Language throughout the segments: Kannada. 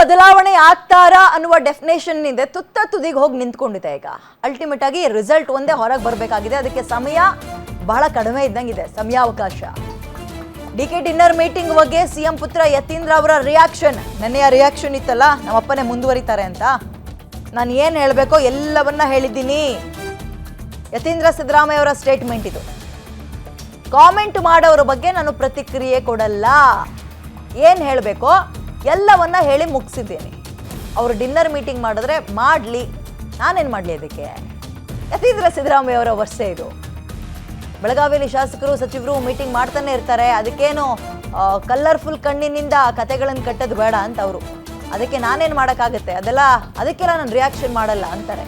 ಬದಲಾವಣೆ ಆಗ್ತಾರಾ ಅನ್ನುವ ಡೆಫಿನೇಷನ್ ಇದೆ ತುತ್ತ ತುದಿಗೆ ಹೋಗಿ ನಿಂತ್ಕೊಂಡಿದೆ ಈಗ. ಅಲ್ಟಿಮೇಟ್ ಆಗಿ ರಿಸಲ್ಟ್ ಒಂದೇ ಹೊರಗೆ ಬರಬೇಕಾಗಿದೆ. ಅದಕ್ಕೆ ಸಮಯ ಬಹಳ ಕಡಿಮೆ ಇದ್ದಂಗಿದೆ. ಸಮಯಾವಕಾಶ. ಡಿ ಕೆ ಡಿನ್ನರ್ ಮೀಟಿಂಗ್ ಬಗ್ಗೆ ಸಿಎಂ ಪುತ್ರ ಯತೀಂದ್ರ ಅವರ ರಿಯಾಕ್ಷನ್ ನೆನ್ನೆಯ ರಿಯಾಕ್ಷನ್ ಇತ್ತಲ್ಲ? ನಮ್ಮಪ್ಪನೇ ಮುಂದುವರಿತಾರೆ ಅಂತ. ನಾನು ಏನು ಹೇಳಬೇಕೋ ಎಲ್ಲವನ್ನ ಹೇಳಿದ್ದೀನಿ. ಯತೀಂದ್ರ ಸಿದ್ದರಾಮಯ್ಯ ಅವರ ಸ್ಟೇಟ್ಮೆಂಟ್ ಇದು. ಕಾಮೆಂಟ್ ಮಾಡೋರ ಬಗ್ಗೆ ನಾನು ಪ್ರತಿಕ್ರಿಯೆ ಕೊಡಲ್ಲ. ಏನು ಹೇಳಬೇಕೋ ಎಲ್ಲವನ್ನ ಹೇಳಿ ಮುಗಿಸಿದ್ದೇನೆ. ಅವರು ಡಿನ್ನರ್ ಮೀಟಿಂಗ್ ಮಾಡಿದ್ರೆ ಮಾಡಲಿ, ನಾನೇನು ಮಾಡಲಿ ಅದಕ್ಕೆ? ಯತೀಂದ್ರ ಸಿದ್ದರಾಮಯ್ಯ ಅವರ ವರ್ಷೆ ಇದು. ಬೆಳಗಾವಿಯಲ್ಲಿ ಶಾಸಕರು, ಸಚಿವರು ಮೀಟಿಂಗ್ ಮಾಡ್ತಾನೆ ಇರ್ತಾರೆ. ಅದಕ್ಕೇನು ಕಲರ್ಫುಲ್ ಕಣ್ಣಿನಿಂದ ಕತೆಗಳನ್ನು ಕಟ್ಟೋದು ಬೇಡ ಅಂತ ಅವರು. ಅದಕ್ಕೆ ನಾನೇನು ಮಾಡೋಕ್ಕಾಗುತ್ತೆ? ಅದೆಲ್ಲ ಅದಕ್ಕೆಲ್ಲ ನಾನು ರಿಯಾಕ್ಷನ್ ಮಾಡಲ್ಲ ಅಂತಾರೆ.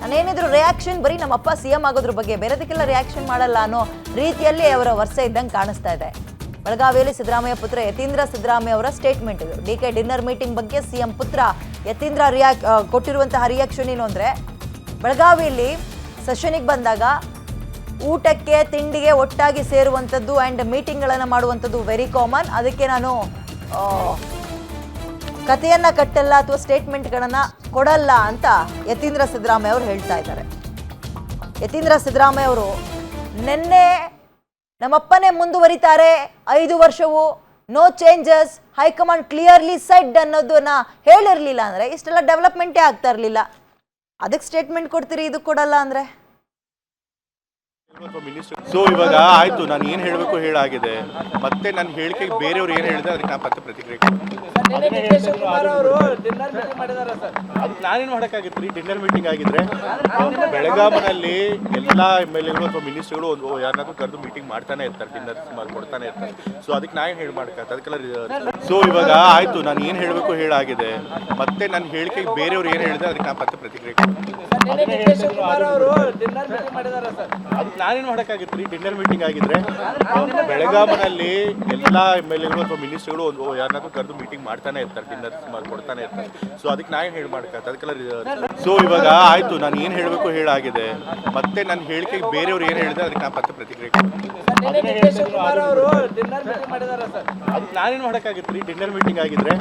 ನಾನೇನಿದ್ರು ರಿಯಾಕ್ಷನ್ ಬರೀ ನಮ್ಮಪ್ಪ ಸಿ ಎಂ ಆಗೋದ್ರ ಬಗ್ಗೆ, ಬೇರೆದಕ್ಕೆಲ್ಲ ರಿಯಾಕ್ಷನ್ ಮಾಡಲ್ಲ ಅನ್ನೋ ರೀತಿಯಲ್ಲಿ ಅವರ ವರ್ಷ ಇದ್ದಂಗೆ ಕಾಣಿಸ್ತಾ ಇದೆ. ಬೆಳಗಾವಿಯಲ್ಲಿ ಸಿದ್ದರಾಮಯ್ಯ ಪುತ್ರ ಯತೀಂದ್ರ ಸಿದ್ದರಾಮಯ್ಯ ಅವರ ಸ್ಟೇಟ್ಮೆಂಟ್ ಇದು. ಡಿ ಕೆ ಡಿನ್ನರ್ ಮೀಟಿಂಗ್ ಬಗ್ಗೆ ಸಿಎಂ ಪುತ್ರ ಯತೀಂದ್ರ ರಿಯಾಕ್ ಕೊಟ್ಟಿರುವಂತಹ ರಿಯಾಕ್ಷನ್ ಏನು ಅಂದರೆ, ಬೆಳಗಾವಿಯಲ್ಲಿ ಸೆಷನಿಗೆ ಬಂದಾಗ ಊಟಕ್ಕೆ, ತಿಂಡಿಗೆ ಒಟ್ಟಾಗಿ ಸೇರುವಂಥದ್ದು ಆ್ಯಂಡ್ ಮೀಟಿಂಗ್ಗಳನ್ನು ಮಾಡುವಂಥದ್ದು ವೆರಿ ಕಾಮನ್ ಅದಕ್ಕೆ ನಾನು ಕಥೆಯನ್ನ ಕಟ್ಟಲ್ಲ ಅಥವಾ ಸ್ಟೇಟ್ಮೆಂಟ್ಗಳನ್ನು ಕೊಡಲ್ಲ ಅಂತ ಯತೀಂದ್ರ ಸಿದ್ದರಾಮಯ್ಯ ಅವರು ಹೇಳ್ತಾ ಇದ್ದಾರೆ. ಯತೀಂದ್ರ ಸಿದ್ದರಾಮಯ್ಯ ಅವರು, ನಿನ್ನೆ ನಮ್ಮಪ್ಪನೇ ಮುಂದುವರಿತಾರೆ. ಐದು ವರ್ಷವು no changes high command clearly said ಅನ್ನೋದನ್ನ ಹೇಳಿರಲಿಲ್ಲ ಅಂದರೆ ಇಷ್ಟೆಲ್ಲ ಡೆವಲಪ್ಮೆಂಟೇ ಆಗ್ತಾ ಇರಲಿಲ್ಲ. ಅದಕ್ಕೆ ಸ್ಟೇಟ್ಮೆಂಟ್ ಕೊಡ್ತೀರಿ, ಇದು ಕೊಡಲ್ಲ ಅಂದರೆ? ಸೊ ಇವಾಗ ಆಯ್ತು ನಾನು ಏನು ಹೇಳಬೇಕು ಹೇಳಾಗಿದೆ ಮತ್ತೆ ನನ್ನ ಹೇಳಿಕೆ ಬೇರೆಯವ್ರು ಏನು ಹೇಳಿದೆ ಅದಕ್ಕೆ ನಾನು ಮತ್ತೆ ಪ್ರತಿಕ್ರಿಯೆ ನಾನೇನು ಮಾಡೋಕ್ಕಾಗಿತ್ತು ರೀ ಡಿನ್ನರ್ ಮೀಟಿಂಗ್ ಆಗಿದ್ರೆ ಬೆಳಗಾವಿನಲ್ಲಿ ಎಲ್ಲ ಎಂ ಎಲ್ ಎಗಳು ಅಥವಾ ಮಿನಿಸ್ಟರ್ಗಳು ಒಂದು ಯಾರನ್ನಾದ್ರೂ ಕರೆದು ಮೀಟಿಂಗ್ ಮಾಡ್ತಾನೆ ಇರ್ತಾರೆ ಡಿನ್ನರ್ ಕೊಡ್ತಾನೆ ಇರ್ತಾರೆ. ಸೊ ಅದಕ್ಕೆ ನಾನು ಏನು ಹೇಳಿ ಮಾಡಕ್ಕೆ ಅದಕ್ಕೆಲ್ಲ ಸೊ ಇವಾಗ ಆಯ್ತು ನಾನು ಏನು ಹೇಳಬೇಕು ಹೇಳಾಗಿದೆ ಮತ್ತೆ ನನ್ನ ಹೇಳಿಕೆ ಬೇರೆಯವ್ರು ಏನು ಹೇಳಿದೆ ಅದಕ್ಕೆ ನಾನು ಮತ್ತೆ ಪ್ರತಿಕ್ರಿಯೆ ನಾನೇನು ಮಾಡೋಕ್ಕಾಗಿತ್ತು ರೀ? ಡಿನ್ನರ್ ಮೀಟಿಂಗ್ ಆಗಿದ್ರೆ ಬೆಳಗಾವಿನಲ್ಲಿ ಎಲ್ಲ ಎಂ ಎಲ್ ಎಗಳು ಅಥವಾ ಮಿನಿಸ್ಟರ್ಗಳು ಒಂದು ಯಾರನ್ನಾದ್ರೂ ಕರೆದು ಮೀಟಿಂಗ್ ಮಾಡ್ತಾನೆ ಇರ್ತಾರೆ ಡಿನ್ನರ್ ಕೊಡ್ತಾನೆ ಇರ್ತಾರೆ. ಸೊ ಅದಕ್ಕೆ ನಾನು ಏನು ಹೇಳಿ ಮಾಡಕ್ಕೆ ಅದಕ್ಕೆಲ್ಲ ಸೊ ಇವಾಗ ಆಯ್ತು ನಾನು ಏನು ಹೇಳಬೇಕು ಹೇಳಾಗಿದೆ. ಮತ್ತೆ ನನ್ನ ಹೇಳಿಕೆಗೆ ಬೇರೆಯವ್ರು ಏನು ಹೇಳಿದ್ರೆ ಅದಕ್ಕೆ ನಾನು ಮತ್ತೆ ಪ್ರತಿಕ್ರಿಯೆ ನಾನೇನು ಮಾಡೋಕ್ಕಾಗಿತ್ತು ರೀ? ಡಿನ್ನರ್ ಮೀಟಿಂಗ್ ಆಗಿದ್ರೆ